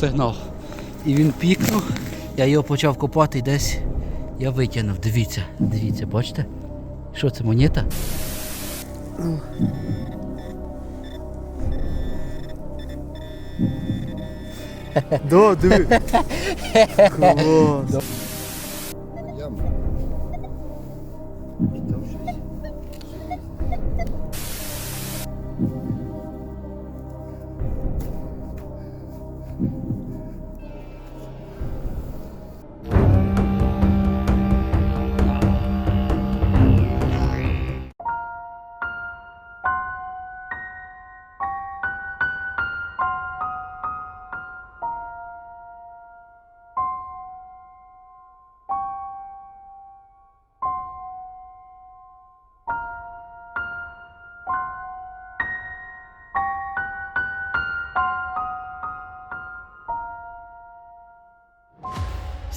сигнал. І він пікнув. Я його почав копати і десь я витягнув. Дивіться, дивіться, бачите? Що це монета? Да, диви. Клас.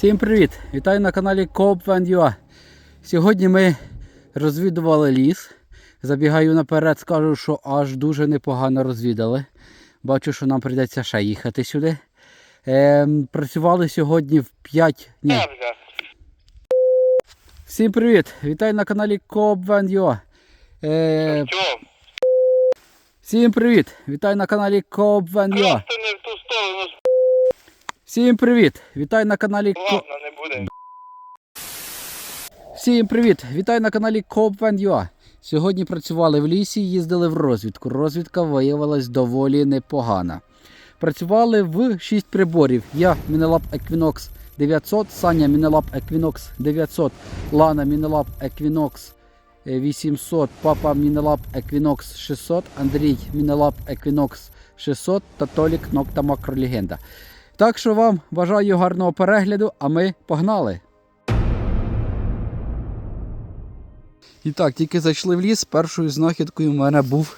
Всім привіт! Вітаю на каналі Coop Сьогодні ми розвідували ліс. Забігаю наперед, скажу, що аж дуже непогано розвідали. Бачу, що нам прийдеться ще їхати сюди. Ем, працювали сьогодні в 5. Ні. Всім привіт! Вітаю на каналі Coop Van Е, всім привіт! Вітаю на каналі Coop Van Просто не в ту сторону, Всім привіт! Вітаю на каналі ладно, не буде. Всім привіт! Вітаю на каналі Coop Сьогодні працювали в лісі, їздили в розвідку. Розвідка виявилась доволі непогана. Працювали в 6 приборів. Я Мінелаб Equinox 900, Саня Мінелаб Equinox 900, Лана Мінелаб Equinox 800, Папа Мінелаб Equinox 600, Андрій Мінелаб Equinox 600 та Толік Нокта Макролегенда. Так що вам бажаю гарного перегляду, а ми погнали! І так, тільки зайшли в ліс, першою знахідкою в мене був,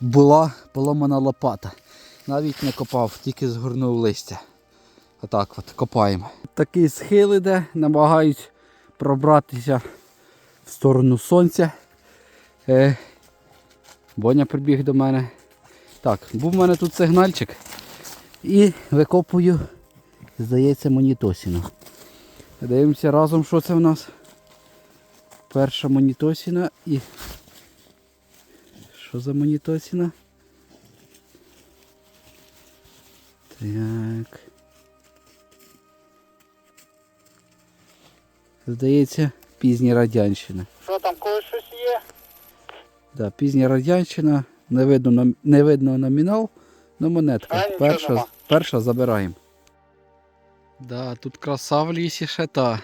була поломана лопата. Навіть не копав, тільки згорнув листя. Отак от копаємо. Такий схил іде, намагаюсь пробратися в сторону сонця. Е, Боня прибіг до мене. Так, був в мене тут сигнальчик. І викопую, здається, монітосіну. Дивимося разом, що це в нас. Перша монітосіна і. Що за монітосіна? Так. Здається, пізня радянщина. Що там, когось щось є? Да, пізня радянщина, не видно, не видно номінал, но монетка. А, перша. Перша забираємо. Да, тут краса в лісі ще та.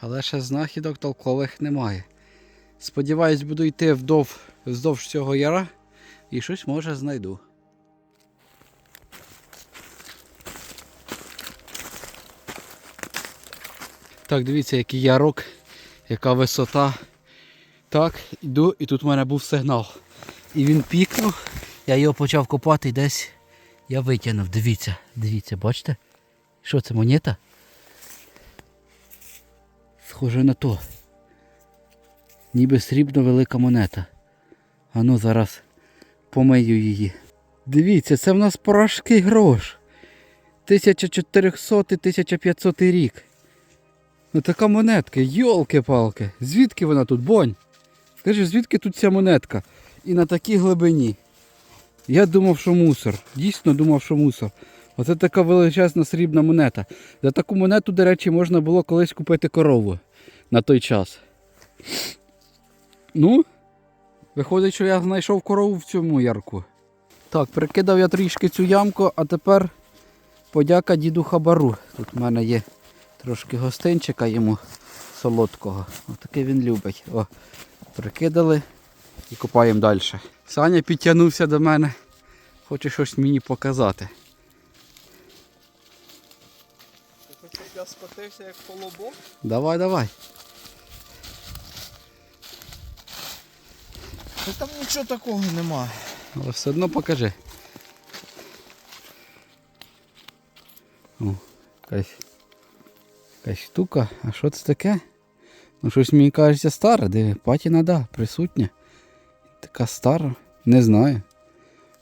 Але ще знахідок толкових немає. Сподіваюсь, буду йти вдов, вздовж цього яра і щось може знайду. Так, дивіться, який ярок, яка висота. Так, іду, і тут в мене був сигнал. І він пікнув, я його почав копати десь я витягнув. Дивіться, дивіться, бачите? Що це монета? Схоже на то. Ніби срібно велика монета. А зараз помию її. Дивіться, це в нас порошки грош. 1400-1500 рік. Ну така монетка, йолки-палки. Звідки вона тут, бонь? Скажи, звідки тут ця монетка? І на такій глибині. Я думав, що мусор. Дійсно думав, що мусор. Оце така величезна срібна монета. За таку монету, до речі, можна було колись купити корову на той час. Ну, виходить, що я знайшов корову в цьому ярку. Так, прикидав я трішки цю ямку, а тепер подяка діду Хабару. Тут в мене є трошки гостинчика йому солодкого. Отакий він любить. О, прикидали і копаємо далі. Саня підтягнувся до мене, хоче щось мені показати. Щоб я скотився як колобок. Давай, давай. Та там нічого такого нема. Але все одно покажи. О, якась, якась штука. А що це таке? Ну щось мені кажеться старе, диви, патіна, да, присутня. Така стара, не знаю.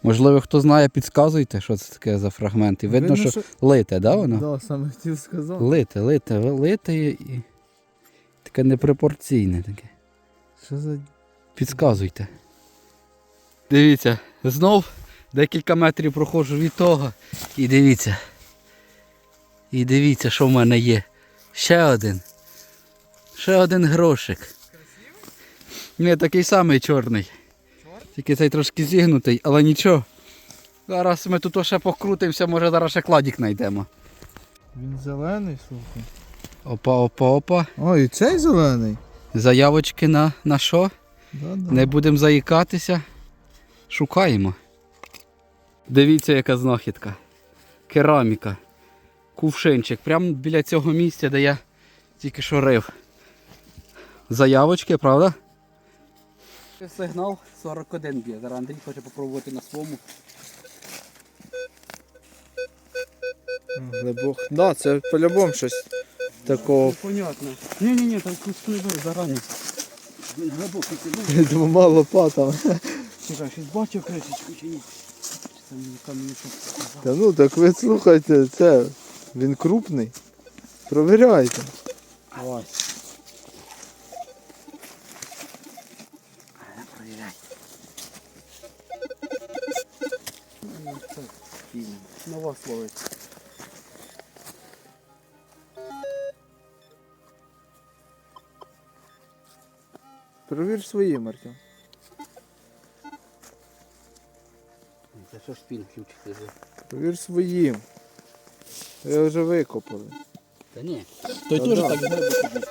Можливо, хто знає, підказуйте, що це таке за фрагмент. І видно, Видно, що, що- лите, да, воно? Да, саме хотів сказати. Лите, лите, лите і таке непропорційне таке. Що за Підказуйте. Дивіться, знов декілька метрів проходжу від того. І дивіться. І дивіться, що в мене є. Ще один. Ще один грошик. Красивий? Ні, такий самий чорний. Тільки цей трошки зігнутий, але нічого. Зараз ми тут ще покрутимося, може зараз ще кладік знайдемо. Він зелений, слухай. Опа, опа, опа. О, і цей зелений. Заявочки на, на що? Да, да. Не будемо заїкатися. Шукаємо. Дивіться, яка знахідка. Кераміка. Кувшинчик. Прямо біля цього місця, де я тільки що рив. Заявочки, правда? Сигнал 41 б'є. Зараз Андрій хоче попробувати на своєму. Глибок. Да, це по-любому щось такого. Понятно. Ні-ні-ні, там куску не бери, зарані. Він глибокий ти Двома лопатами. Чекай, щось бачив кришечку чи ні? Чи це мені камінь? Та ну так ви слухайте, це. Він крупний. Провіряйте. Ось. А, не провіряй. Ну, це фільм. Нова словить. Провір свої, Артем. Це що ж спін ключик Провір своїм. Ви вже викопали. Та ні. Той теж так глибоко був.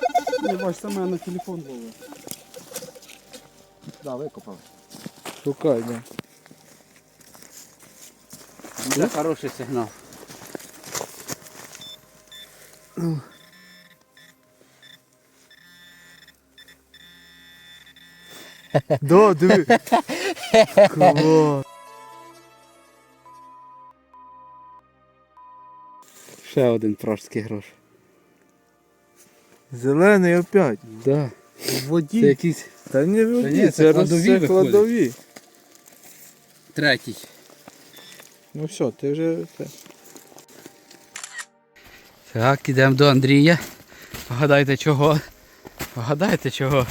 Не бач, це мене на телефон ловив. Да, викопав. Шукай, да. Це хороший сигнал. Да, диви. Клас. Ще один пражський грош. Зелений опять. Да. В Це воді. якийсь Та не в воді, це це кладові це кладові. третій. Ну все, ти вже. Так, ідемо до Андрія. Вгадайте чого. Вгадайте чого.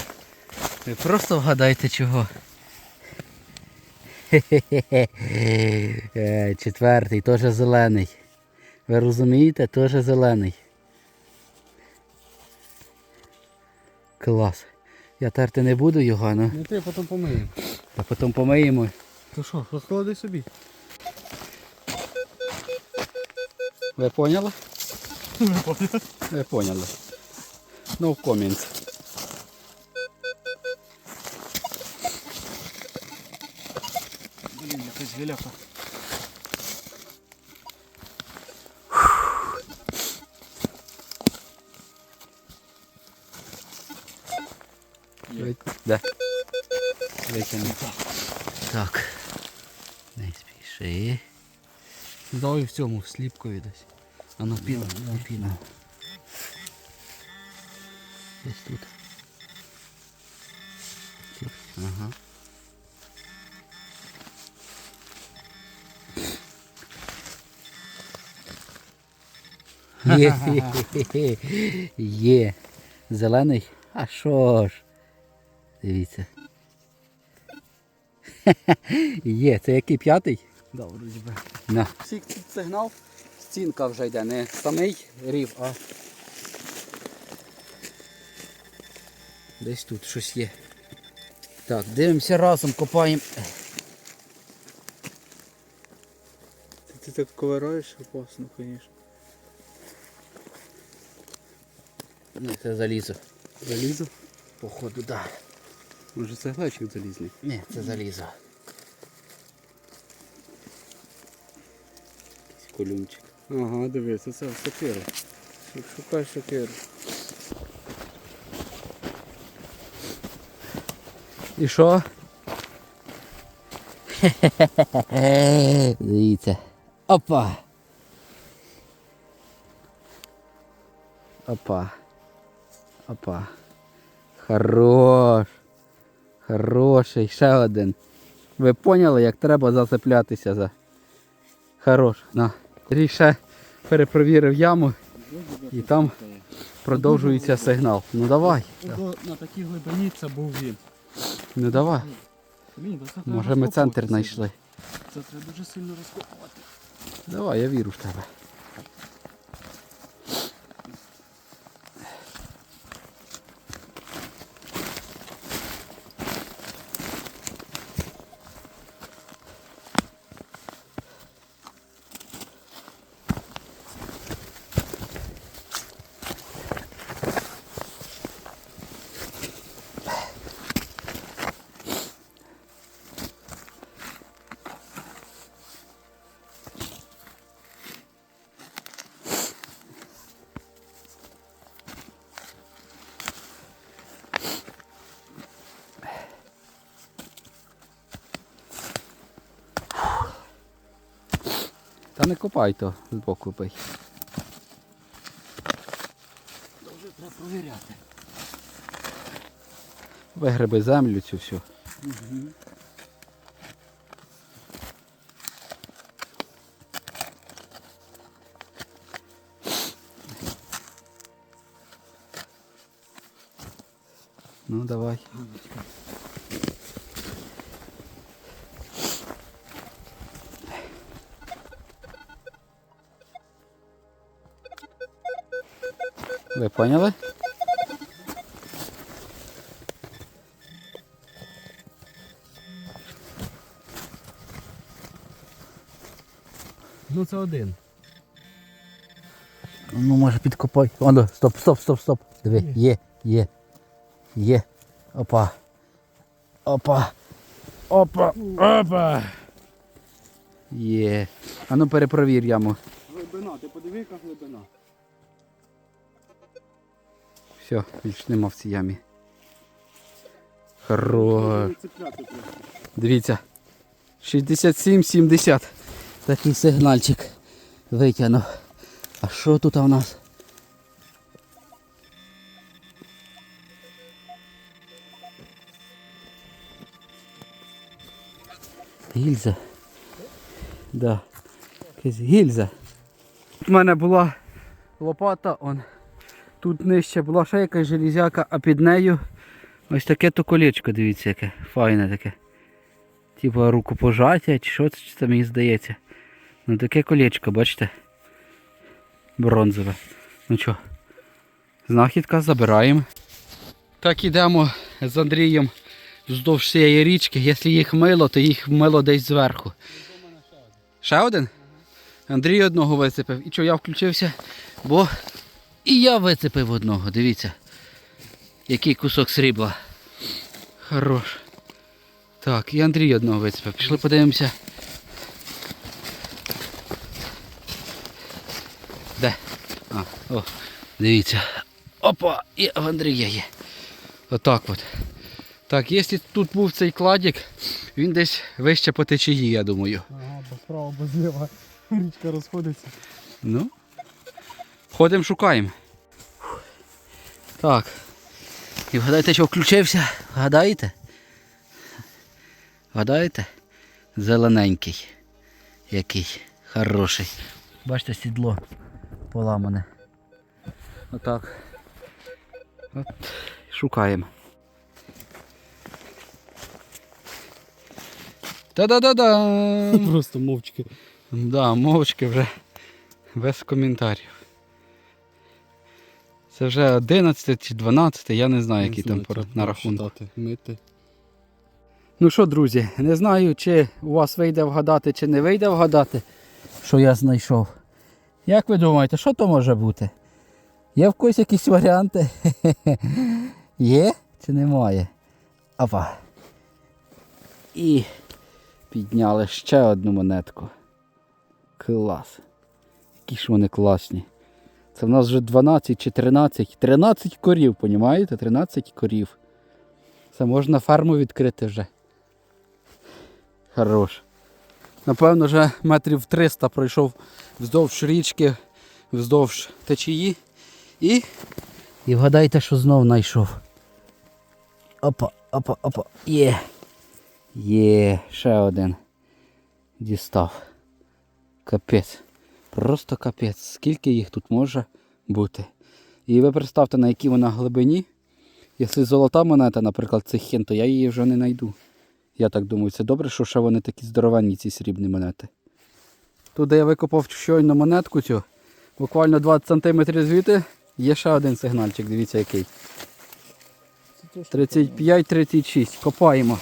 Ви просто вгадайте чого. Хе-хе-хе. Е, Четвертий, теж зелений. Ви розумієте, теж зелений. Клас. Я терти не буду його, ну. Ну ти потім помиємо. А потім помиємо. То що, розклади собі. Ви поняли? Ви поняли. No comments. Блін, якась геляка. Да. Витягни. Так. Не спіши. Давай в цьому в сліпкові десь. А ну піна, ну піна. Десь тут. Ага. Є, є. Зелений? А що ж? Дивіться. Є, це який п'ятий? Да, вроді. На. Сигнал, стінка вже йде, не самий рів, а десь тут щось є. Так, дивимося разом, копаємо. Ти, ти так ковираєш опасно, звісно. Ні, це залізо. Залізо? Походу, так. Да. Може це глечик залізний? Ні, це залізо. Колюнчик. Ага, дивися, це сапіра. Шукай шокер. І що? Дивіться. Опа. Опа. Опа. Хорош. Хороший. Ще один. Ви поняли, як треба зацеплятися за. Хорош. На. Ріше перепровірив яму і там продовжується сигнал. Ну давай. На такій глибині це був він. Ну давай. Може ми центр знайшли. Це треба дуже сильно розкопувати. Давай, я вірю в тебе. Копай то збоку пий. Вже треба провіряти. Вигреби землю цю всю. Ну давай. Ви поняли? Ну це один. Ну, може підкопай. Оно, стоп, стоп, стоп, стоп. Диви, є, є. Є. Опа. Опа. Опа. Опа. Є. А ну перепровір яму. Глибина, ти подиви, яка глибина. Все, більш нема в цій ямі. Хорош. Дивіться. 67-70. Такий сигнальчик витягнув. А що тут у нас? Гільза. Да. Якась гільза. У мене була лопата, он. Тут нижче була ще якась железяка, а під нею ось таке то колечко, дивіться, яке файне таке. Типа рукопожаття, чи що це мені здається. Ну таке колечко, бачите? Бронзове. Ну що, знахідка забираємо. Так ідемо з Андрієм вздовж цієї річки. Якщо їх мило, то їх мило десь зверху. Ще один? Андрій одного вицепив. І що, я включився, бо і я вицепив одного, дивіться. Який кусок срібла. Хорош. Так, і Андрій одного вицепив. Пішли подивимося. Де? А, о, дивіться. Опа! І в Андрія є. Отак от. Так, якщо тут був цей кладик, він десь вище по течії, я думаю. Ага, бо справа, бо зліва річка розходиться. Ну. Ходимо, шукаємо. Так. І вгадайте, що включився? Гадаєте? Гадаєте? Зелененький. Який. Хороший. Бачите, сідло поламане. Отак. От. Шукаємо. Та-да-да-да! Просто мовчки. Да, мовчки вже без коментарів. Це вже 11 чи 12, я не знаю, які там пора- на рахунку. Мити. Ну що, друзі, не знаю, чи у вас вийде вгадати, чи не вийде вгадати, що я знайшов. Як ви думаєте, що то може бути? Є в когось якісь варіанти? Є чи немає? Опа. І підняли ще одну монетку. Клас. Які ж вони класні. Це в нас вже 12 чи 13. 13 корів, понімаєте? 13 корів. Це можна ферму відкрити вже. Хорош. Напевно, вже метрів 300 пройшов вздовж річки, вздовж течії. І. І вгадайте, що знов знайшов. Опа, опа, опа. Є. Є, ще один. Дістав. Капець. Просто капець. Скільки їх тут може бути. І ви представте, на якій вона глибині. Якщо золота монета, наприклад, цих хін, то я її вже не знайду. Я так думаю, це добре, що ще вони такі здоровенні, ці срібні монети. Тут, де я викопав щойно монетку цю, буквально 20 см звідти, є ще один сигнальчик, дивіться який. 35-36. Копаємо.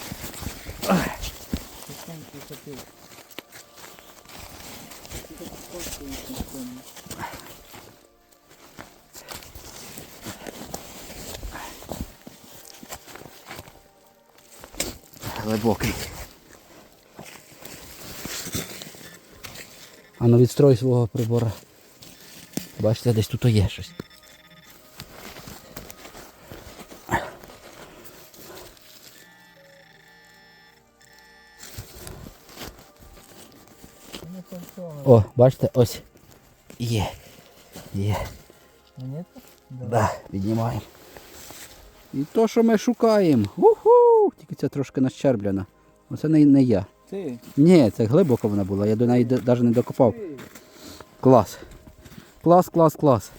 Глибокий. А ну відстрой свого прибора. Бачите, десь тут є щось. О, бачите, ось. Є. Є. Монетка? Да, піднімаємо. І то, що ми шукаємо. Уху! Тільки це трошки нащербляна. Оце не, не я. Ти. Ні, це глибоко вона була, я до неї навіть не докопав. Клас. Клас, клас, клас.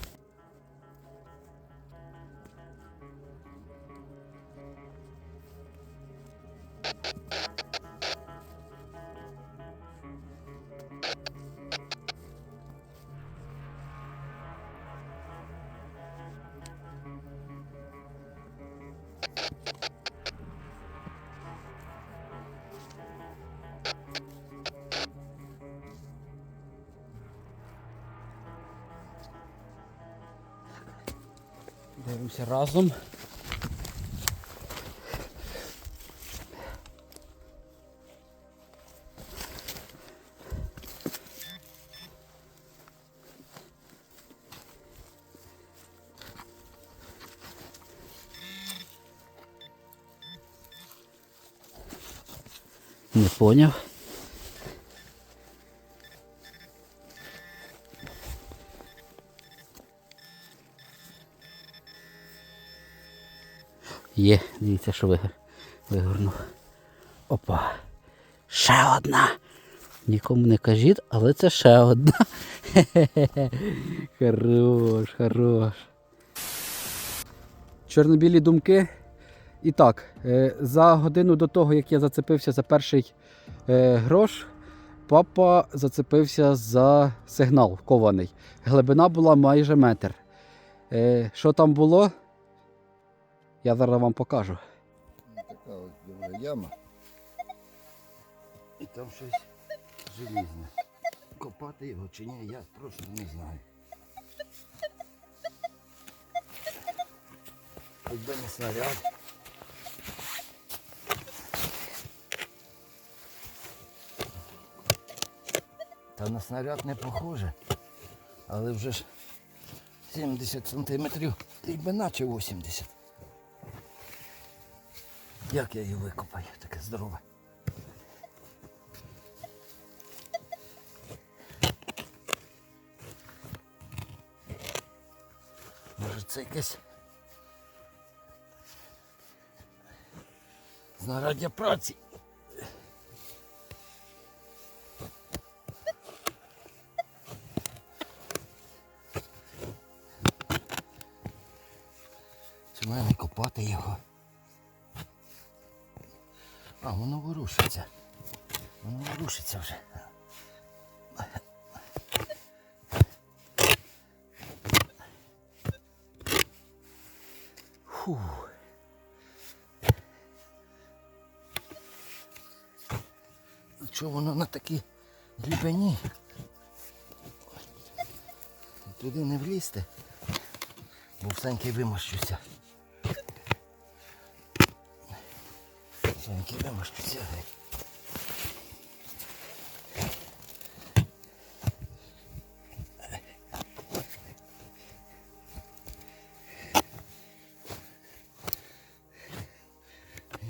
Дивимося разом. Не поняв. Є, дивіться, що вигор... вигорнув. Опа. Ще одна. Нікому не кажіть, але це ще одна. Хе-хе-хе. Хорош, хорош. Чорнобілі думки. І так, е, за годину до того, як я зацепився за перший е, грош, папа зацепився за сигнал кований. Глибина була майже метр. Е, Що там було? Я зараз вам покажу. Яма. І там щось желізне. Копати його чи ні, я просто не знаю. Хоч би не снаряд. Та на снаряд не похоже. Але вже ж 70 сантиметрів, би наче 80. Як я її викопаю, таке здорове. Може це якесь знаряддя праці. Воно ворушиться. Воно ворушиться вже. Фу. Чого воно на такій глибині? Туди не влізти, бо всеньки вимощуся. Всеньки вимощуся.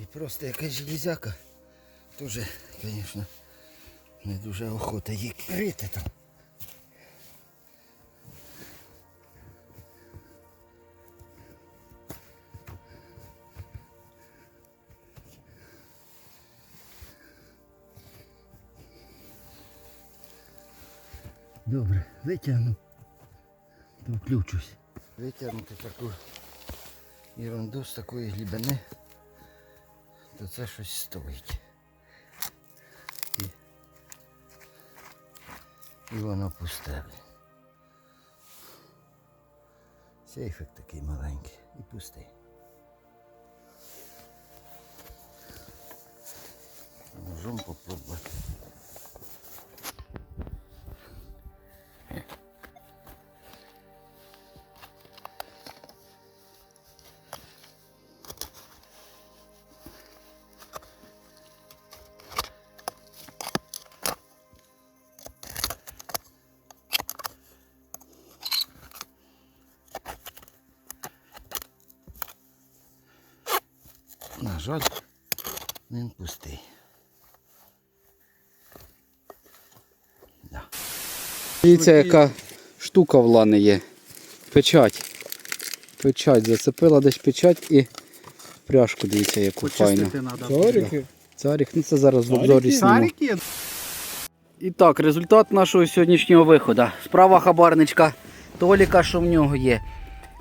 І просто якась железяка. Тоже, звісно, не дуже охота її рити там. Добре, витягну. То включусь. Витягнути таку ерунду з такої глибини, то це щось стоїть. І, і воно пусте. Сейфик такий маленький і пустий. Ножом попробувати. Жаль, він пустий. Да. Дивіться, яка штука в лани є. Печать. Печать. Зацепила десь печать і пряжку, дивіться, яку файну. Царики. Царик, ну це зараз в обзорі. Царики? І так, результат нашого сьогоднішнього виходу. Справа хабарничка Толіка, що в нього є.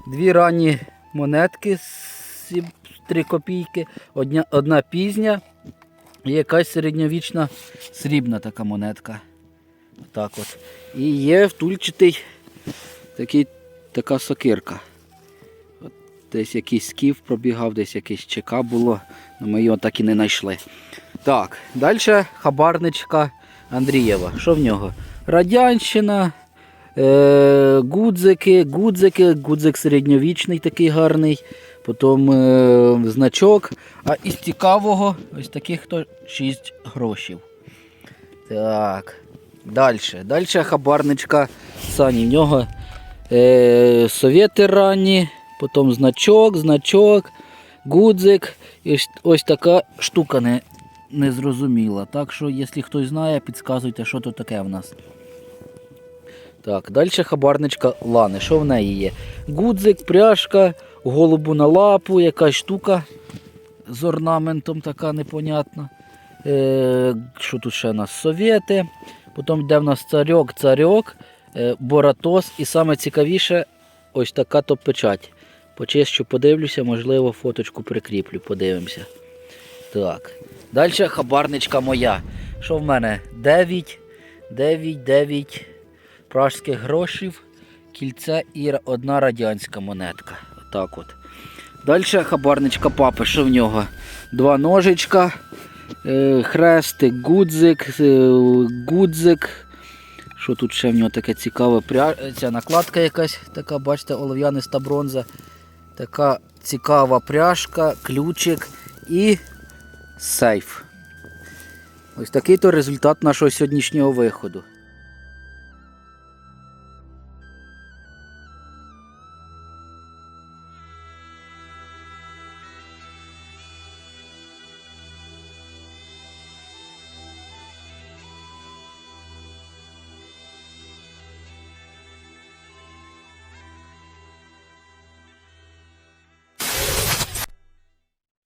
Дві ранні монетки, з 3 копійки, одня, одна пізня і якась середньовічна срібна така монетка. Так от. І є втульчатий такий, така сокирка. От десь якийсь скіф пробігав, десь якийсь ЧК було, але ми його так і не знайшли. Так, далі хабарничка Андрієва. Що в нього? Радянщина, е, гудзики, гудзики, гудзик середньовічний такий гарний. Потім е, значок. А із цікавого ось таких то 6 грошів. Так. Далі. Далі хабарничка Сані. В нього е, совєти ранні, потім значок, значок, гудзик. І ось, така штука не, незрозуміла. Так що, якщо хтось знає, підказуйте, що тут таке в нас. Так, далі хабарничка Лани. Що в неї є? Гудзик, пряжка, голубу на лапу, якась штука з орнаментом така непонятна. Е, що тут ще у нас? Совєти. Потім йде в нас царьок, царьок, е, боратос. І саме цікавіше, ось така то печать. Почищу, подивлюся, можливо, фоточку прикріплю, подивимося. Так. Далі хабарничка моя. Що в мене? 9, 9, 9 пражських грошів, кільце і одна радянська монетка. Отак от. Далі хабарничка папи, що в нього? Два ножичка, е, хрестик, гудзик, е, гудзик. Що тут ще в нього таке цікаве? Ця накладка якась така, бачите, олов'яниста бронза. Така цікава пряжка, ключик і сейф. Ось такий то результат нашого сьогоднішнього виходу.